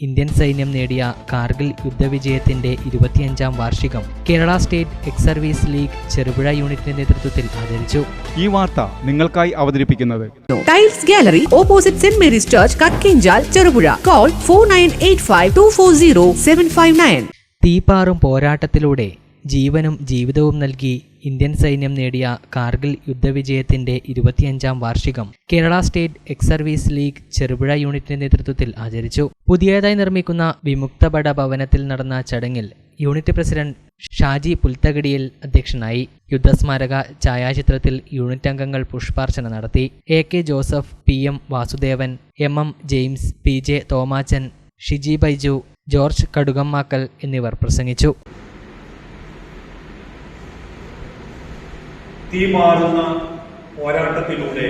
Indian സൈന്യം നേടിയ കാർഗിൽ യുദ്ധവിജയത്തിന്റെ ഇരുപത്തിയഞ്ചാം വാർഷികം Kerala state ex service league Cherupuzha യൂണിറ്റിന്റെ നേതൃത്വത്തിൽ ആചരിച്ചു ഈ വാർത്ത നിങ്ങൾക്കായി അവതരിപ്പിക്കുന്നത് tiles gallery opposite Saint Mary's church Kakkinchal Cherupuzha. Call four nine eight five two four zero seven five nine. തീപ്പാറും പോരാട്ടത്തിലൂടെ ജീവനും ജീവിതവും നൽകി ഇന്ത്യൻ സൈന്യം നേടിയ കാർഗിൽ യുദ്ധവിജയത്തിന്റെ ഇരുപത്തിയഞ്ചാം വാർഷികം Kerala state ex service league Cherupuzha യൂണിറ്റിന്റെ നേതൃത്വത്തിൽ ആചരിച്ചു. പുതിയതായി നിർമ്മിക്കുന്ന വിമുക്തപട ഭവനത്തിൽ നടന്ന ചടങ്ങിൽ യൂണിറ്റ് പ്രസിഡന്റ് ഷാജി പുൽത്തകടിയിൽ അധ്യക്ഷനായി യുദ്ധസ്മാരക ഛായാചിത്രത്തിൽ യൂണിറ്റ് അംഗങ്ങൾ പുഷ്പാർച്ചന നടത്തി. A K Joseph P M Vasudevan M M James P J Thomachan Shiji Baiju George Kadukammakkal എന്നിവർ പ്രസംഗിച്ചു. തീമാറുന്ന പോരാട്ടത്തിലൂടെ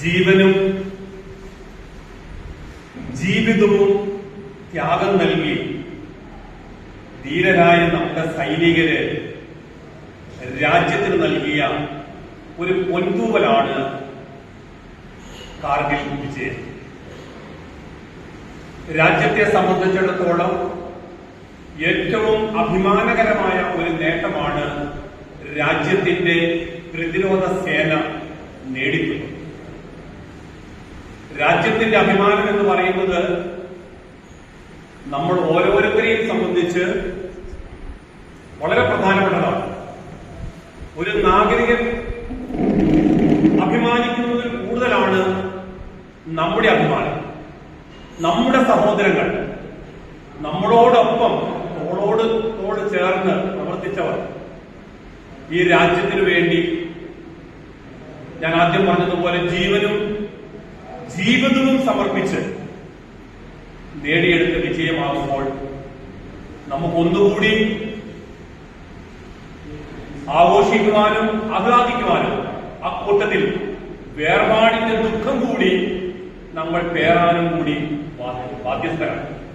ജീവനും ജീവിതവും ത്യാഗം നൽകി ധീരരായ നമ്മുടെ സൈനികര് രാജ്യത്തിന് നൽകിയ ഒരു പൊൻതൂവലാണ് കാർഗിൽ വിജയം രാജ്യത്തെ സംബന്ധിച്ചിടത്തോളം ഏറ്റവും അഭിമാനകരമായ രാജ്യത്തിന്റെ പ്രതിരോധ സേന നേടിക്കുന്നു രാജ്യത്തിന്റെ അഭിമാനം എന്ന് പറയുന്നത് നമ്മൾ ഓരോരുത്തരെയും സംബന്ധിച്ച് വളരെ പ്രധാനപ്പെട്ടതാണ്. ഒരു നാഗരികൻ അഭിമാനിക്കുന്നതിൽ കൂടുതലാണ് നമ്മുടെ അഭിമാനം. നമ്മുടെ സഹോദരങ്ങൾ നമ്മളോടൊപ്പം തോളോട് തോട് ചേർന്ന് പ്രവർത്തിച്ചവർ. ഈ രാജ്യത്തിനു വേണ്ടി ഞാൻ ആദ്യം പറഞ്ഞതുപോലെ ജീവനും ജീവിതവും സമർപ്പിച്ച് നേടിയെടുത്ത വിജയമാകുമ്പോൾ നമുക്കൊന്നുകൂടി ആഘോഷിക്കുവാനും ആഹ്ലാദിക്കുവാനും അക്കൂട്ടത്തിൽ കൂട്ടത്തിൽ വേർപാടിന്റെ ദുഃഖം കൂടി നമ്മൾ പേറാനും കൂടി ബാധ്യ- ബാധ്യസ്ഥരാണ്.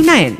nine